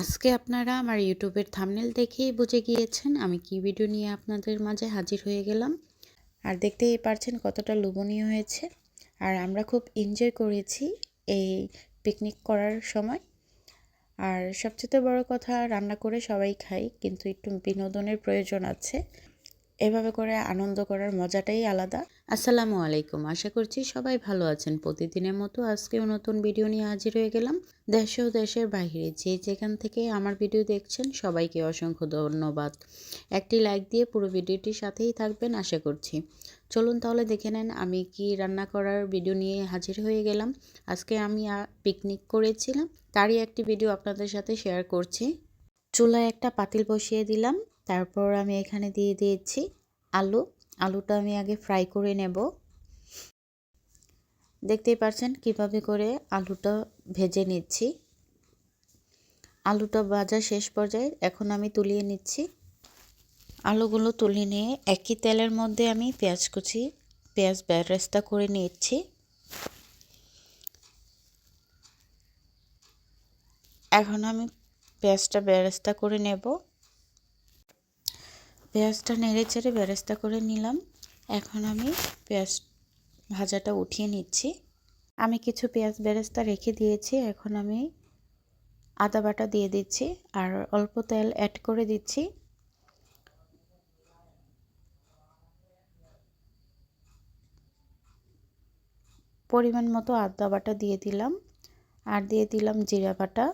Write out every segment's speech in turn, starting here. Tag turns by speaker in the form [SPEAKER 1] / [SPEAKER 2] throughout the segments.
[SPEAKER 1] আজকে আপনারা আমার ইউটিউবের থামনেল দেখেই বুঝে গিয়েছেন আমি কি ভিডিও নিয়ে আপনাদের মাঝে হাজির হয়ে গেলাম। আর দেখতেই পারছেন কতটা লোভনীয় হয়েছে। আর আমরা খুব এনজয় করেছি এই পিকনিক করার সময়। আর সবচেয়ে বড় কথা, রান্না করে সবাই খাই, কিন্তু একটু বিনোদনের প্রয়োজন আছে। এভাবে করে আনন্দ করার মজাটাই আলাদা। আসসালামু আলাইকুম। আশা করছি সবাই ভালো আছেন। প্রতিদিনের মতো আজকেও নতুন ভিডিও নিয়ে হাজির হয়ে গেলাম। দেশ ও দেশের বাইরে যে যেখান থেকে আমার ভিডিও দেখছেন, সবাইকে অসংখ্য ধন্যবাদ। একটি লাইক দিয়ে পুরো ভিডিওটির সাথেই থাকবেন, আশা করছি। চলুন তাহলে দেখে নেন আমি কি রান্না করার ভিডিও নিয়ে হাজির হয়ে গেলাম। আজকে আমি পিকনিক করেছিলাম, তারই একটি ভিডিও আপনাদের সাথে শেয়ার করছি। চুলায় একটা পাতিল বসিয়ে দিলাম, তারপর আমি এখানে দিয়ে দিয়েছি আলু। আলুটা আমি আগে ফ্রাই করে নেব। দেখতেই পাচ্ছেন কীভাবে করে আলুটা ভেজে নিচ্ছি। আলুটা ভাজা শেষ পর্যায়ে এখন আমি তুলিয়ে নিচ্ছি। আলুগুলো তুলে নিয়ে একই তেলের মধ্যে আমি পেঁয়াজ কুচি, পেঁয়াজ ব্যারেস্তা করে নিচ্ছি। এখন আমি পেঁয়াজটা বেরেস্তা করে নেব। পেঁয়াজটা নেড়ে চেড়ে বেরেস্তা করে নিলাম। এখন আমি পেঁয়াজ ভাজাটা উঠিয়ে নিচ্ছি। আমি কিছু পেঁয়াজ বেরেস্তা রেখে দিয়েছি। এখন আমি আদা বাটা দিয়ে দিচ্ছি আর অল্প তেল অ্যাড করে দিচ্ছি। পরিমাণ মতো আদা বাটা দিয়ে দিলাম। আর দিয়ে দিলাম জিরা বাটা।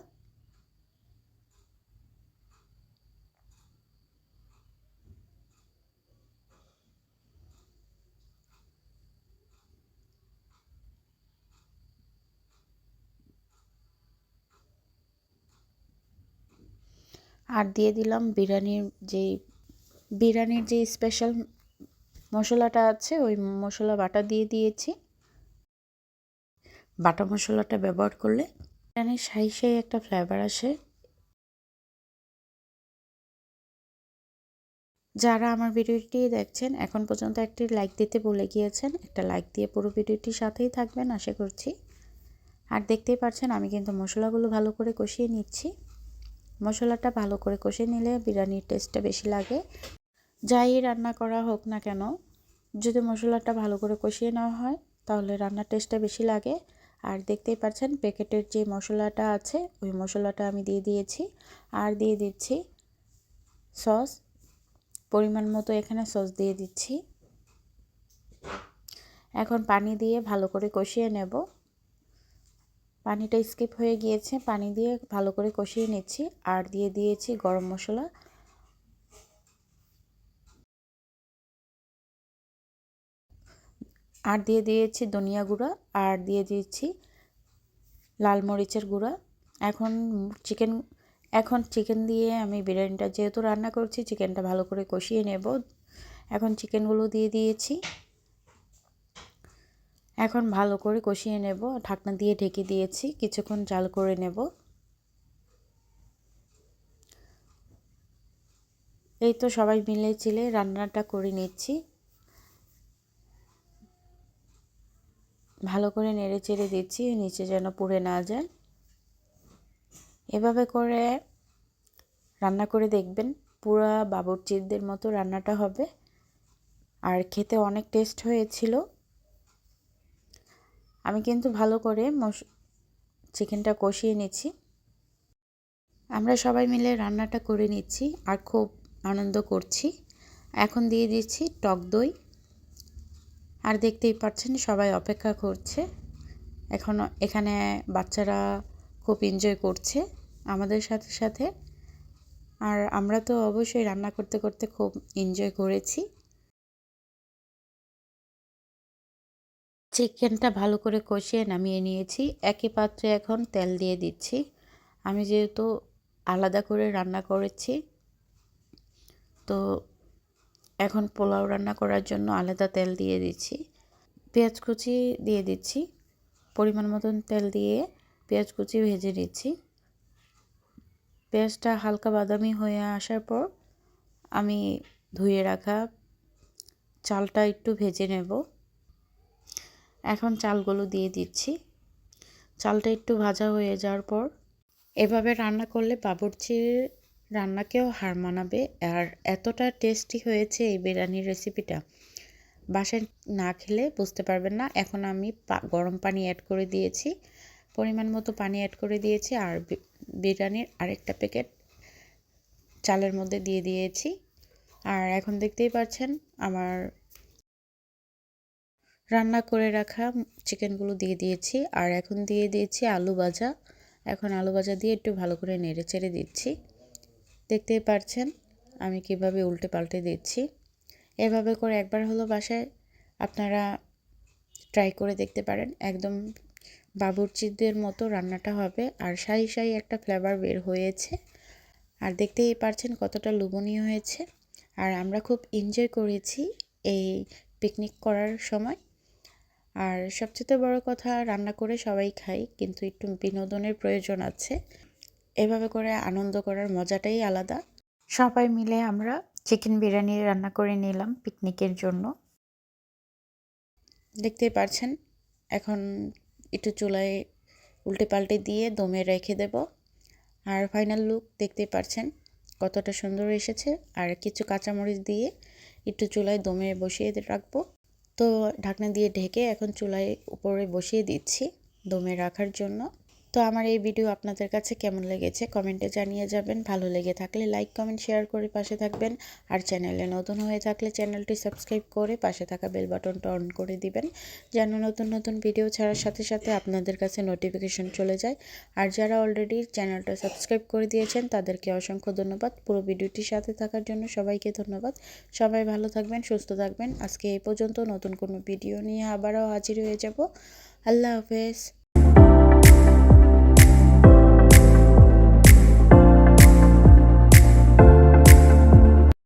[SPEAKER 1] আর দিয়ে দিলাম বিরিয়ানির যেই, বিরিয়ানির যে স্পেশাল মশলাটা আছে, ওই মশলা বাটা দিয়ে দিয়েছি। বাটা মশলাটা ব্যবহার করলে বিরিয়ানির সাই সাই একটা ফ্লেভার আসে। যারা আমার ভিডিওটি দেখছেন, এখন পর্যন্ত একটি লাইক দিতে বলে গিয়েছেন, একটা লাইক দিয়ে পুরো ভিডিওটির সাথেই থাকবেন, আশা করছি। আর দেখতেই পাচ্ছেন আমি কিন্তু মশলাগুলো ভালো করে কষিয়ে নিচ্ছি। মশলাটা ভালো করে কষে নিলে বিরিয়ানির টেস্টটা বেশি লাগে। যাই রান্না করা হোক না কেন, যদি মশলাটা ভালো করে কষিয়ে নেওয়া হয়, তাহলে রান্নার টেস্টটা বেশি লাগে। আর দেখতেই পাচ্ছেন, প্যাকেটের যে মশলাটা আছে, ওই মশলাটা আমি দিয়ে দিয়েছি। আর দিয়ে দিচ্ছি সস, পরিমাণ মতো এখানে সস দিয়ে দিচ্ছি। এখন পানি দিয়ে ভালো করে কষিয়ে নেব। পানিটা স্কিপ হয়ে গিয়েছে, পানি দিয়ে ভালো করে কষিয়ে নিচ্ছি। আর দিয়ে দিয়েছি গরম মশলা। আর দিয়ে দিয়েছি ধনিয়া গুঁড়া, আর দিয়ে দিয়েছি লাল মরিচের গুঁড়া। এখন চিকেন এখন চিকেন দিয়ে আমি বিরিয়ানিটা, যেহেতু রান্না করছি, চিকেনটা ভালো করে কষিয়ে নেব। এখন চিকেনগুলো দিয়ে দিয়েছি। এখন ভালো করে কষিয়ে নেব। ঢাকনা দিয়ে ঢেকে দিয়েছি। কিছুক্ষণ জাল করে নেব। এই তো সবাই মিলে চিলে রান্নাটা করে নিচ্ছি। ভালো করে নেড়ে চেড়ে দিচ্ছি, নিচে যেন পুড়ে না যায়। এভাবে করে রান্না করে দেখবেন, পুরা বাবুরচিদের মতো রান্নাটা হবে। আর খেতে অনেক টেস্ট হয়েছিল। আমি কিন্তু ভালো করে মশ, চিকেনটা কষিয়ে নিচ্ছি। আমরা সবাই মিলে রান্নাটা করে নিচ্ছি আর খুব আনন্দ করছি। এখন দিয়ে দিচ্ছি টক দই। আর দেখতেই পাচ্ছেন সবাই অপেক্ষা করছে। এখন, এখানে বাচ্চারা খুব এনজয় করছে আমাদের সাথে সাথে। আর আমরা তো অবশ্যই রান্না করতে করতে খুব এনজয় করেছি। চিকেনটা ভালো করে কষিয়ে নামিয়ে নিয়েছি। একই পাত্রে এখন তেল দিয়ে দিচ্ছি। আমি যেহেতু আলাদা করে রান্না করেছি, তো এখন পোলাও রান্না করার জন্য আলাদা তেল দিয়ে দিচ্ছি। পেঁয়াজ কুচি দিয়ে দিচ্ছি। পরিমাণ মতন তেল দিয়ে পেঁয়াজ কুচি ভেজে নিচ্ছি। পেঁয়াজটা হালকা বাদামি হয়ে আসার পর আমি ধুয়ে রাখা চালটা একটু ভেজে নেব। এখন চালগুলো দিয়ে দিচ্ছি। চালটা একটু ভাজা হয়ে যাওয়ার পর এভাবে রান্না করলে বাবুর্চির রান্নাকেও হার মানাবে। আর এতটা টেস্টি হয়েছে এই বিরিয়ানির রেসিপিটা বাসায় না খেলে বুঝতে পারবেন না। এখন আমি গরম পানি অ্যাড করে দিয়েছি। পরিমাণ মতো পানি অ্যাড করে দিয়েছি। আর বিরিয়ানির আরেকটা প্যাকেট চালের মধ্যে দিয়ে দিয়েছি। আর এখন দেখতেই পাচ্ছেন আমার রান্না করে রাখা চিকেনগুলো দিয়ে দিয়েছি। আর এখন দিয়ে দিয়েছি আলু ভাজা। এখন আলু ভাজা দিয়ে একটু ভালো করে নেড়ে চেড়ে দিচ্ছি। দেখতেই পারছেন আমি কীভাবে উল্টে পাল্টে দিচ্ছি। এভাবে করে একবার হলো বাসায় আপনারা ট্রাই করে দেখতে পারেন। একদম বাবুর্চিদের মতো রান্নাটা হবে। আর শাহি শাহি একটা ফ্লেভার বের হয়েছে। আর দেখতেই পারছেন কতটা লোভনীয় হয়েছে। আর আমরা খুব এনজয় করেছি এই পিকনিক করার সময়। আর সবচেয়ে বড় কথা রান্না করে সবাই খাই কিন্তু একটু বিনোদনের প্রয়োজন আছে। এভাবে করে আনন্দ করার মজাটাই আলাদা। সবাই মিলে আমরা চিকেন বিরিয়ানি রান্না করে নিলাম পিকনিকের জন্য। দেখতেই পারছেন এখন একটু চুলায় উল্টে পাল্টে দিয়ে দমে রেখে দেব। আর ফাইনাল লুক দেখতেই পারছেন কতটা সুন্দর এসেছে। আর কিছু কাঁচামরিচ দিয়ে একটু চুলায় দমে বসিয়ে রাখব। তো ঢাকনা দিয়ে ঢেকে এখন চুলায় উপরে বসিয়ে দিচ্ছি দমে রাখার জন্য। তো আমার এই ভিডিও আপনাদের কাছে কেমন লেগেছে কমেন্টে জানিয়ে যাবেন। ভালো লেগে থাকলে লাইক কমেন্ট শেয়ার করে পাশে থাকবেন। আর চ্যানেলে নতুন হয়ে থাকলে চ্যানেলটি সাবস্ক্রাইব করে পাশে থাকা বেল বাটনটা অন করে দিবেন। যেন নতুন নতুন ভিডিও ছাড়ার সাথে সাথে আপনাদের কাছে নোটিফিকেশন চলে যায়। আর যারা অলরেডি চ্যানেলটা সাবস্ক্রাইব করে দিয়েছেন, তাদেরকে অসংখ্য ধন্যবাদ। পুরো ভিডিওটির সাথে থাকার জন্য সবাইকে ধন্যবাদ। সবাই ভালো থাকবেন, সুস্থ থাকবেন। আজকে এই পর্যন্ত নতুন কোনো ভিডিও নিয়ে আবারও হাজির হয়ে যাব। আল্লাহ হাফেজ।